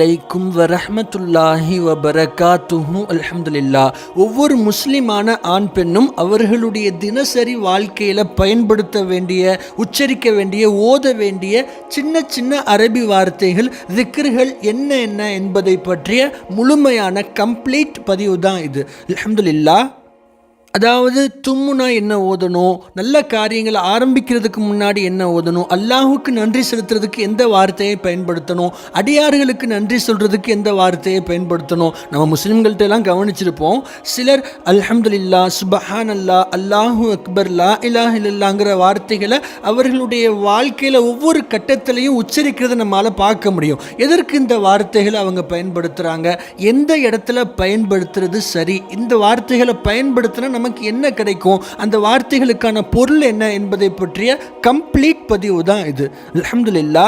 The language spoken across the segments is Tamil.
அலைக்கும் வரஹ்மத்துல்லாஹி வபரகாத்துஹு. அல்ஹம்துலில்லா. ஒவ்வொரு முஸ்லிமான ஆண் பெண்ணும் அவர்களுடைய தினசரி வாழ்க்கையில் பயன்படுத்த வேண்டிய உச்சரிக்க வேண்டிய ஓத வேண்டிய சின்ன சின்ன அரபி வார்த்தைகள் திக்ருகள் என்ன என்ன என்பதை பற்றிய முழுமையான கம்ப்ளீட் பதிவு தான் இது. அல்ஹம்துலில்லா. அதாவது தும்முனா என்ன ஓதணும் நல்ல காரியங்களை ஆரம்பிக்கிறதுக்கு முன்னாடி என்ன ஓதணும் அல்லாஹுக்கு நன்றி செலுத்துறதுக்கு எந்த வார்த்தையை பயன்படுத்தணும் அடியார்களுக்கு நன்றி சொல்கிறதுக்கு எந்த வார்த்தையை பயன்படுத்தணும் நம்ம முஸ்லீம்கள்ட்ட எல்லாம் கவனிச்சிருப்போம். சிலர் அல்ஹம்துலில்லா சுபஹான் அல்லா அல்லாஹு அக்பர் லா இலாஹ் இல்லாங்கிற வார்த்தைகளை அவர்களுடைய வாழ்க்கையில் ஒவ்வொரு கட்டத்திலையும் உச்சரிக்கிறத நம்மளால் பார்க்க முடியும். எதற்கு இந்த வார்த்தைகளை அவங்க பயன்படுத்துகிறாங்க எந்த இடத்துல பயன்படுத்துறது சரி? இந்த வார்த்தைகளை பயன்படுத்தினா நமக்கு என்ன கிடைக்கும்? அந்த வார்த்தைகளுக்கான பொருள் என்ன என்பதை பற்றிய கம்ப்ளீட் பதிவு தான் இது. அலமதுல்லா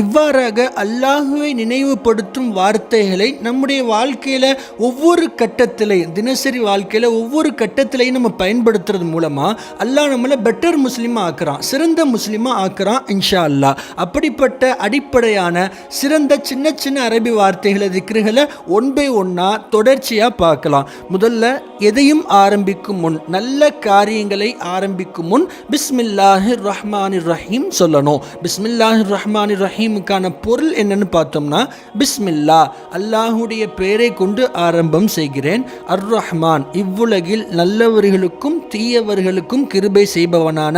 இவ்வாறாக அல்லாஹுவை நினைவுபடுத்தும் வார்த்தைகளை நம்முடைய வாழ்க்கையில் ஒவ்வொரு கட்டத்திலையும் தினசரி வாழ்க்கையில் ஒவ்வொரு கட்டத்திலையும் நம்ம பயன்படுத்துறது மூலமாக அல்லாஹ் நம்மளை பெட்டர் முஸ்லீமாக ஆக்குறான் சிறந்த முஸ்லீமாக ஆக்குறான் இன்ஷா அல்லாஹ் அப்படிப்பட்ட அடிப்படையான சிறந்த சின்ன சின்ன அரபி வார்த்தைகளை திக்ருகளை ஒன் பை ஒன்னாக தொடர்ச்சியாக பார்க்கலாம். முதல்ல எதையும் ஆரம்பிக்கும் முன் நல்ல காரியங்களை ஆரம்பிக்கும் முன் பிஸ்மில்லாஹிர் ரஹ்மான் ரஹீம் சொல்லணும். பிஸ்மில்லாஹிர் ரஹ்மானிர் ரஹீமுக்கான பொருள் என்னன்னு பார்த்தோம்னா பிஸ்மில்லா அல்லாஹுடைய பெயரை கொண்டு ஆரம்பம் செய்கிறேன். அர் ரஹ்மான் இவ்வுலகில் நல்லவர்களுக்கும் தீயவர்களுக்கும் கிருபை செய்பவனான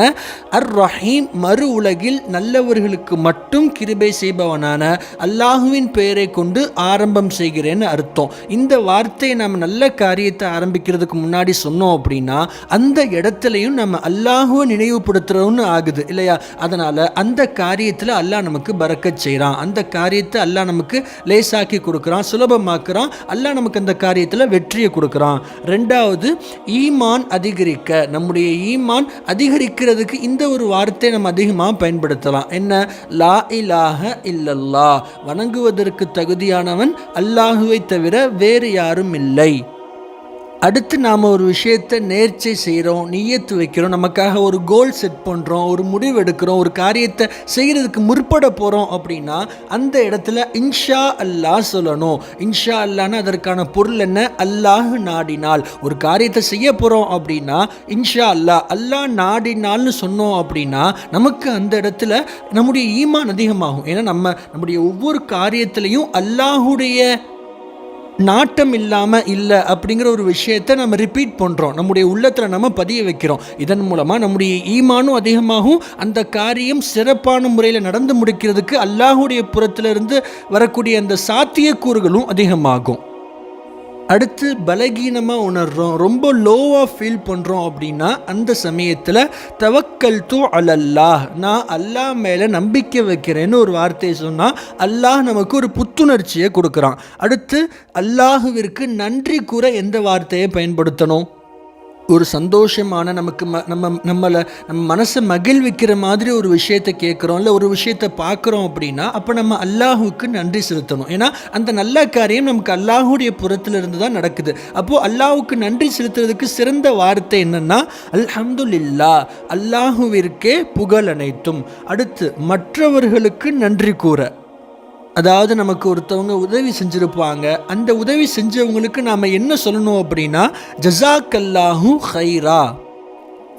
அர் ரஹீம் மறு உலகில் நல்லவர்களுக்கு மட்டும் கிருபை செய்பவனான அல்லாஹுவின் பெயரை கொண்டு ஆரம்பம் செய்கிறேன்னு அர்த்தம். இந்த வார்த்தையை நம்ம நல்ல காரியத்தை ஆரம்பிக்கிறதுக்கு முன்னாடி சொன்னோம் அப்படின்னா அந்த இடத்துலையும் நம்ம அல்லாஹுவை நினைவுபடுத்துறோம்னு ஆகுது இல்லையா? அதனால் அந்த காரியத்தில் அல்லாஹ் நமக்கு பர பறக்கச் செய்கிறான். அந்த காரியத்தை அல்லாஹ் நமக்கு லேசாக்கி கொடுக்குறான் சுலபமாக்குறான். அல்லாஹ் நமக்கு அந்த காரியத்தில் வெற்றியை கொடுக்குறான். ரெண்டாவது ஈமான் அதிகரிக்க. நம்முடைய ஈமான் அதிகரிக்கிறதுக்கு இந்த ஒரு வார்த்தையை நம்ம அதிகமாக பயன்படுத்தலாம். என்ன? லா இலாக இல்லல்லா வணங்குவதற்கு தகுதியானவன் அல்லாஹுவை தவிர வேறு யாரும் இல்லை. அடுத்து நாம் ஒரு விஷயத்தை நேர்ச்சை செய்கிறோம் நீயத்து வைக்கிறோம் நமக்காக ஒரு கோல் செட் பண்ணுறோம் ஒரு முடிவு எடுக்கிறோம் ஒரு காரியத்தை செய்கிறதுக்கு முற்பட போகிறோம் அப்படின்னா அந்த இடத்துல இன்ஷா அல்லாஹ் சொல்லணும். இன்ஷா அல்லான்னு அதற்கான பொருள் என்ன? அல்லாஹ் நாடினால். ஒரு காரியத்தை செய்ய போகிறோம் அப்படின்னா இன்ஷா அல்லாஹ் அல்லாஹ் நாடினால்னு சொன்னோம் அப்படின்னா நமக்கு அந்த இடத்துல நம்முடைய ஈமான் அதிகமாகும். ஏன்னா நம்ம நம்முடைய ஒவ்வொரு காரியத்திலையும் அல்லாஹுடைய நாட்டம் இல்லாமல் இல்லை அப்படிங்கிற ஒரு விஷயத்தை நம்ம ரிப்பீட் பண்ணுறோம் நம்முடைய உள்ளத்தில் நம்ம பதிய வைக்கிறோம். இதன் மூலமாக நம்முடைய ஈமானும் அதிகமாகும். அந்த காரியம் சிறப்பான முறையில் நடந்து முடிக்கிறதுக்கு அல்லாஹுடைய புறத்திலிருந்து வரக்கூடிய அந்த சாத்தியக்கூறுகளும் அதிகமாகும். அடுத்து பலகீனமாக உணர்கிறோம் ரொம்ப லோவாக ஃபீல் பண்ணுறோம் அப்படின்னா அந்த சமயத்தில் தவக்கல் தூ அலல்லாஹ் நான் அல்லாஹ் மேலே நம்பிக்கை வைக்கிறேன்னு ஒரு வார்த்தையை சொன்னால் அல்லாஹ் நமக்கு ஒரு புத்துணர்ச்சியை கொடுக்குறான். அடுத்து அல்லாஹுவிற்கு நன்றி கூற எந்த வார்த்தையை பயன்படுத்தணும்? ஒரு சந்தோஷமான நமக்கு ம நம்ம நம்மளை நம்ம மனசை மகிழ்விக்கிற மாதிரி ஒரு விஷயத்தை கேட்குறோம் இல்லை ஒரு விஷயத்தை பார்க்குறோம் அப்படின்னா அப்போ நம்ம அல்லாஹுக்கு நன்றி செலுத்தணும். ஏன்னா அந்த நல்ல காரியம் நமக்கு அல்லாஹுடைய புறத்திலிருந்து தான் நடக்குது. அப்போது அல்லாஹுக்கு நன்றி செலுத்துறதுக்கு சிறந்த வார்த்தை என்னென்னா அல்ஹம்துல்லா அல்லாஹுவிற்கே புகழ் அனைத்தும். அடுத்து மற்றவர்களுக்கு நன்றி கூற. அதாவது நமக்கு ஒருத்தவங்க உதவி செஞ்சுருப்பாங்க. அந்த உதவி செஞ்சவங்களுக்கு நாம் என்ன சொல்லணும் அப்படின்னா ஜசாக்கல்லாஹு ஹைரா.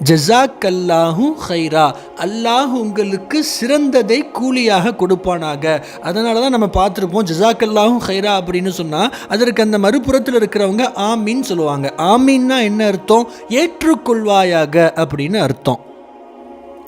ஜசாக்கல்லாஹும் ஹைரா. அல்லாஹ் உங்களுக்கு சிறந்ததை கூலியாக கொடுப்பானாக. அதனால தான் நம்ம பார்த்துருப்போம் ஜசாக்கல்லாஹும் ஹைரா அப்படின்னு சொன்னால் அதற்கு அந்த மறுபுறத்தில் இருக்கிறவங்க ஆமீன் சொல்லுவாங்க. ஆமீன்னா என்ன அர்த்தம்? ஏற்றுக்கொள்வாயாக அப்படின்னு அர்த்தம்.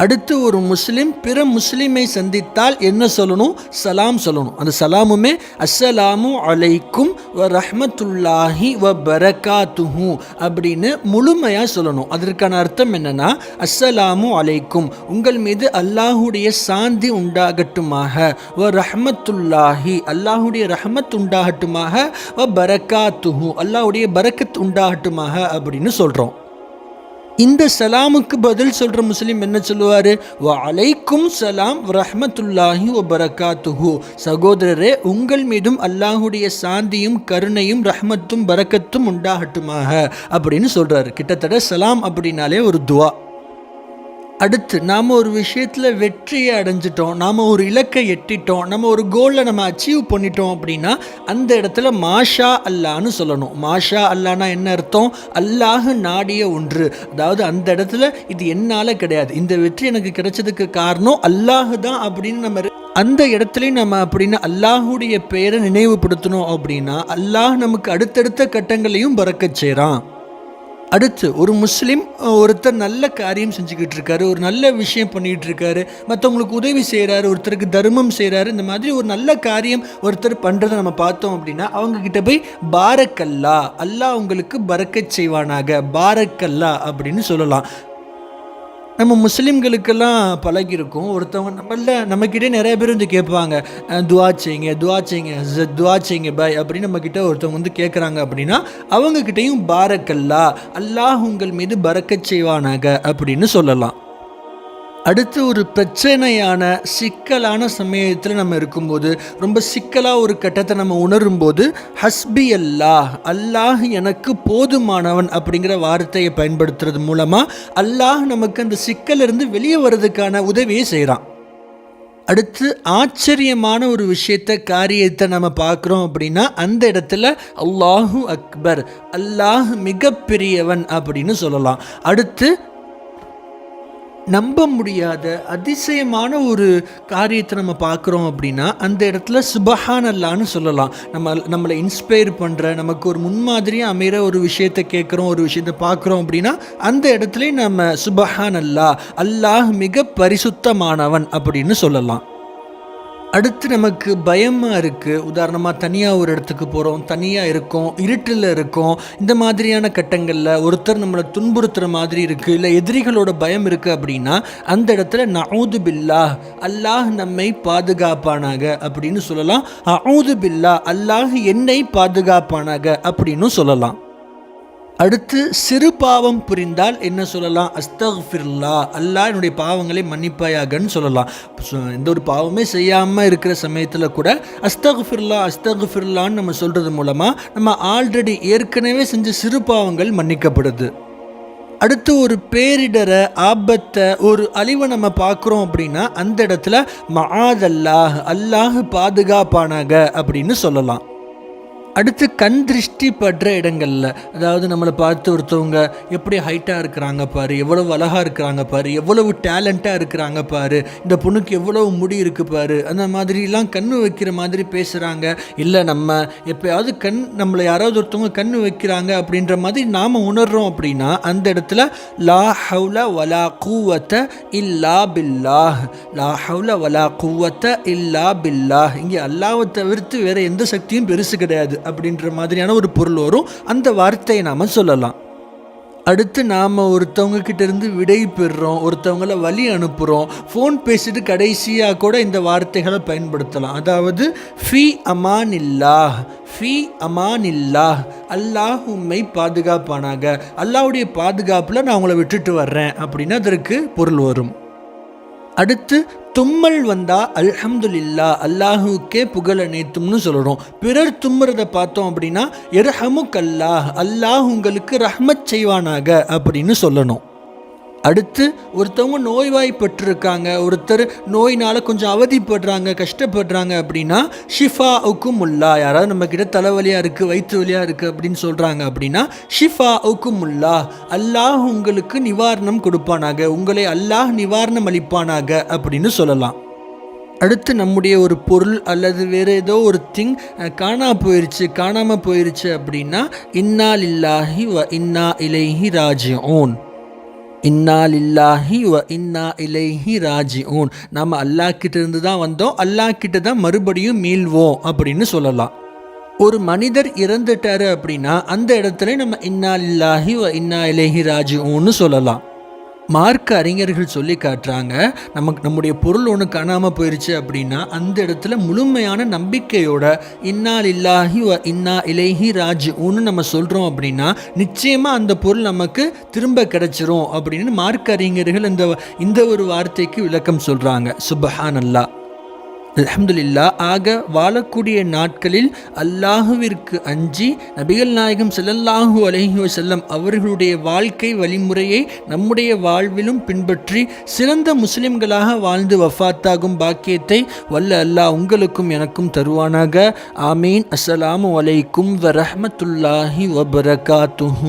அடுத்து ஒரு முஸ்லீம் பிற முஸ்லீமை சந்தித்தால் என்ன சொல்லணும்? சலாம் சொல்லணும். அந்த சலாமுமே அஸ்ஸலாமு அலைக்கும் வ ரஹ்மத்துல்லாஹி வ பரகாத்துஹு அப்படின்னு முழுமையாக சொல்லணும். அதற்கான அர்த்தம் என்னன்னா அஸ்ஸலாமு அலைக்கும் உங்கள் மீது அல்லாஹுடைய சாந்தி உண்டாகட்டுமாக. வ ரஹ்மத்துல்லாஹி அல்லாஹுடைய ரஹ்மத் உண்டாகட்டுமாக. வ பரகாத்துஹு அல்லாஹுடைய பரக்கத் உண்டாகட்டுமாக அப்படின்னு சொல்கிறோம் இந்த சலாமுக்கு பதில் சொல்கிற முஸ்லீம் என்ன சொல்லுவார்? வ அலைக்கும் சலாம் ரஹ்மத்துல்லாஹி ஓ பரக்காத்துஹு சகோதரரே உங்கள் மீதும் அல்லாஹுடைய சாந்தியும் கருணையும் ரஹ்மத்தும் பரக்கத்தும் உண்டாகட்டுமாக அப்படின்னு சொல்கிறாரு கிட்டத்தட்ட சலாம் அப்படின்னாலே ஒரு துவா. அடுத்து நாம் ஒரு விஷயத்தில் வெற்றியை அடைஞ்சிட்டோம் நாம் ஒரு இலக்கை எட்டிட்டோம் நம்ம ஒரு கோலை நம்ம அச்சீவ் பண்ணிட்டோம் அப்படின்னா அந்த இடத்துல மாஷா அல்லான்னு சொல்லணும். மாஷா அல்லானா என்ன அர்த்தம்? அல்லாஹ் நாடிய ஒன்று. அதாவது அந்த இடத்துல இது என்னால் கிடையாது. இந்த வெற்றி எனக்கு கிடைச்சதுக்கு காரணம் அல்லாஹ் தான் அப்படின்னு நம்ம அந்த இடத்துலையும் நம்ம அப்படின்னு அல்லாஹுடைய பெயரை நினைவுபடுத்தணும் அப்படின்னா அல்லாஹ் நமக்கு அடுத்தடுத்த கட்டங்களையும் பறக்கச் செய்கிறான் அடுத்து ஒரு முஸ்லீம் ஒருத்தர் நல்ல காரியம் செஞ்சுக்கிட்டு இருக்காரு ஒரு நல்ல விஷயம் பண்ணிகிட்டு இருக்காரு மற்றவங்களுக்கு உதவி செய்கிறாரு ஒருத்தருக்கு தர்மம் செய்கிறாரு இந்த மாதிரி ஒரு நல்ல காரியம் ஒருத்தர் பண்ணுறதை நம்ம பார்த்தோம் அப்படின்னா அவங்கக்கிட்ட போய் பாரக்கல்லா அல்லாஹ் உங்களுக்கு பறக்கச் செய்வானாக பாரக்கல்லா அப்படின்னு சொல்லலாம். நம்ம முஸ்லீம்களுக்கெல்லாம் பழகிருக்கும் ஒருத்தவங்க நம்மள நம்மக்கிட்டே நிறைய பேர் வந்து கேட்பாங்க துவா செய்யுங்க துவா செய்யுங்க துவா செய்யுங்க பாய் அப்படின்னு நம்மக்கிட்ட ஒருத்தவங்க வந்து கேட்குறாங்க அப்படின்னா அவங்கக்கிட்டேயும் பாரக்கல்லா அல்லாஹ் உங்கள் மீது பறக்கச் செய்வானாக அப்படின்னு சொல்லலாம். அடுத்து ஒரு பிரச்சனையான சிக்கலான சமயத்தில் நம்ம இருக்கும்போது ரொம்ப சிக்கலாக ஒரு கட்டத்தை நம்ம உணரும்போது ஹஸ்பி அல்லாஹ் அல்லாஹ் எனக்கு போதுமானவன் அப்படிங்கிற வார்த்தையை பயன்படுத்துறது மூலமாக அல்லாஹ் நமக்கு அந்த சிக்கலிருந்து வெளியே வர்றதுக்கான உதவியை செய்கிறான் அடுத்து ஆச்சரியமான ஒரு விஷயத்த காரியத்தை நம்ம பார்க்குறோம் அப்படின்னா அந்த இடத்துல அல்லாஹு அக்பர் அல்லாஹ் மிகப்பெரியவன் அப்படின்னு சொல்லலாம். அடுத்து நம்ப முடியாத அதிசயமான ஒரு காரியத்தை நம்ம பார்க்குறோம் அப்படின்னா அந்த இடத்துல சுபஹான் அல்லான்னு சொல்லலாம். நம்ம நம்மளை இன்ஸ்பயர் பண்ணுற நமக்கு ஒரு முன்மாதிரியாக அமைகிற ஒரு விஷயத்தை கேட்குறோம் ஒரு விஷயத்தை பார்க்குறோம் அப்படின்னா அந்த இடத்துலையும் நம்ம சுபஹான் அல்லா அல்லாஹ் மிக பரிசுத்தமானவன் அப்படின்னு சொல்லலாம். அடுத்து நமக்கு பயமாக இருக்குது உதாரணமாக தனியாக ஒரு இடத்துக்கு போகிறோம் தனியாக இருக்கோம். இருட்டில் இருக்கோம். இந்த மாதிரியான கட்டங்களில் ஒருத்தர் நம்மளை துன்புறுத்துகிற மாதிரி இருக்குது இல்லை எதிரிகளோட பயம் இருக்குது அப்படின்னா அந்த இடத்துல நவுது பில்லா அல்லாஹ் நம்மை பாதுகாப்பானாக அப்படின்னு சொல்லலாம். அவுது பில்லா அல்லாஹ் என்னை பாதுகாப்பானாக அப்படின்னு சொல்லலாம். அடுத்து சிறு பாவம் புரிந்தால் என்ன சொல்லலாம்? அஸ்தஃபிர்லா அல்லா என்னுடைய பாவங்களை மன்னிப்பாயாகன்னு சொல்லலாம். எந்த ஒரு பாவமே செய்யாமல் இருக்கிற சமயத்தில் கூட அஸ்தஃபிர்லா அஸ்தஃபிர்லான்னு நம்ம சொல்கிறது மூலமாக நம்ம ஆல்ரெடி ஏற்கனவே செஞ்ச சிறு பாவங்கள் மன்னிக்கப்படுது. அடுத்து ஒரு பேரிடரை ஆபத்தை ஒரு அழிவை நம்ம பார்க்குறோம் அப்படின்னா அந்த இடத்துல மஆதல்லாஹ் அல்லாஹ் பாதுகாப்பானாக அப்படின்னு சொல்லலாம். அடுத்து கண் திருஷ்டி படுற இடங்களில் அதாவது நம்மளை பார்த்து ஒருத்தவங்க எப்படி ஹைட்டாக இருக்கிறாங்க பாரு எவ்வளவு அழகாக இருக்கிறாங்க பாரு எவ்வளவு டேலண்ட்டாக இருக்கிறாங்க பாரு இந்த பொண்ணுக்கு எவ்வளவு முடி இருக்கு பாரு அந்த மாதிரிலாம் கண் வைக்கிற மாதிரி பேசுகிறாங்க இல்லை நம்ம எப்பயாவது கண் நம்மளை யாராவது ஒருத்தவங்க கண் வைக்கிறாங்க அப்படின்ற மாதிரி நாம் உணர்றோம் அப்படின்னா அந்த இடத்துல லா ஹவுல வலா கூவத்த இல்லா பில்லாஹ் லா ஹவுல வலா கூவத்த இல்லா பில்லாஹ். இங்கே அல்லாவை தவிர்த்து வேறு எந்த சக்தியும் பெருசு கிடையாது. அப்படின்ற மாதிரியான ஒரு பொருள் வரும். அந்த வார்த்தையை நாம் சொல்லலாம். அடுத்து நாம் ஒருத்தவங்க கிட்டேருந்து விடை பெறுறோம். ஒருத்தவங்கள வழி அனுப்புகிறோம் ஃபோன் பேசிட்டு கடைசியாக கூட இந்த வார்த்தைகளை பயன்படுத்தலாம். அதாவது ஃபி அமான் ஃபி அமான் இல்லாஹ் அல்லாஹ் உண்மை பாதுகாப்பானாக. அல்லாவுடைய பாதுகாப்பில் நான் உங்களை விட்டுட்டு வர்றேன். அப்படின்னு அதற்கு பொருள் வரும். அடுத்து தும்மல் வந்தா அல்ஹம்துலில்லா அல்லாஹுக்கே புகழ் அனைத்தும்னு சொல்கிறோம் பிறர் தும்முறதை பார்த்தோம் அப்படின்னா எர்ஹமுக்கல்லாஹ் அல்லாஹ் உங்களுக்கு ரஹ்மத் செய்வானாக அப்படின்னு சொல்லணும். அடுத்து ஒருத்தவங்க நோய்வாய்ப்பட்டிருக்காங்க ஒருத்தர் நோயினால் கொஞ்சம் அவதிப்படுறாங்க கஷ்டப்படுறாங்க அப்படின்னா ஷிஃபா உக்குமுல்லா யாராவது நம்மக்கிட்ட தலைவலியாக இருக்குது வயிற்று வலியாக இருக்குது அப்படின்னு சொல்கிறாங்க அப்படின்னா ஷிஃபா உக்குமுல்லா அல்லாஹ் உங்களுக்கு நிவாரணம் கொடுப்பானாக உங்களை அல்லாஹ் நிவாரணம் அளிப்பானாக அப்படின்னு சொல்லலாம். அடுத்து நம்முடைய ஒரு பொருள் அல்லது வேறு ஏதோ ஒரு திங் காணா போயிருச்சு காணாமல் போயிருச்சு அப்படின்னா இன்னா இல்லாஹி வ இன்னா இலைஹி ஓன் இன்னா லில்லாஹி வ இன்னா இலைஹி ராஜிஊன் நம்ம அல்லாஹ் கிட்டேருந்து தான் வந்தோம். அல்லாஹ் கிட்ட தான் மறுபடியும் மீள்வோம் அப்படின்னு சொல்லலாம். ஒரு மனிதர் இறந்துட்டாரு அப்படின்னா அந்த இடத்துல நம்ம இன்னா லில்லாஹி வ இன்னா இலைஹி ராஜிஊன்னு சொல்லலாம். மார்க் அறிஞர்கள் சொல்லி காட்டுறாங்க நமக்கு நம்முடைய பொருள் ஒன்று காணாமல் போயிருச்சு அப்படின்னா அந்த இடத்துல முழுமையான நம்பிக்கையோட இன்னால் இல்லாஹி இன்னா இலேஹி ராஜ் ஒன்று நம்ம சொல்கிறோம் அப்படின்னா நிச்சயமாக அந்த பொருள் நமக்கு திரும்ப கிடைச்சிரும் அப்படின்னு மார்க் அறிஞர்கள் இந்த இந்த ஒரு வார்த்தைக்கு விளக்கம் சொல்கிறாங்க சுபஹான் அல்லா அலமதுல்லா ஆக வாழக்கூடிய நாட்களில் அல்லாஹுவிற்கு அஞ்சி நபிகள் நாயகம் செல்லல்லாஹூ அலஹி வஸல்லம் அவர்களுடைய வாழ்க்கை வழிமுறையை நம்முடைய வாழ்விலும் பின்பற்றி சிறந்த முஸ்லிம்களாக வாழ்ந்து வஃபாத்தாகும் பாக்கியத்தை வல்ல அல்லாஹ் உங்களுக்கும் எனக்கும் தருவானாக. ஆமீன். அஸ்ஸலாமு அலைக்கும் வரஹ்மத்துல்லாஹி வபரகாத்துஹு.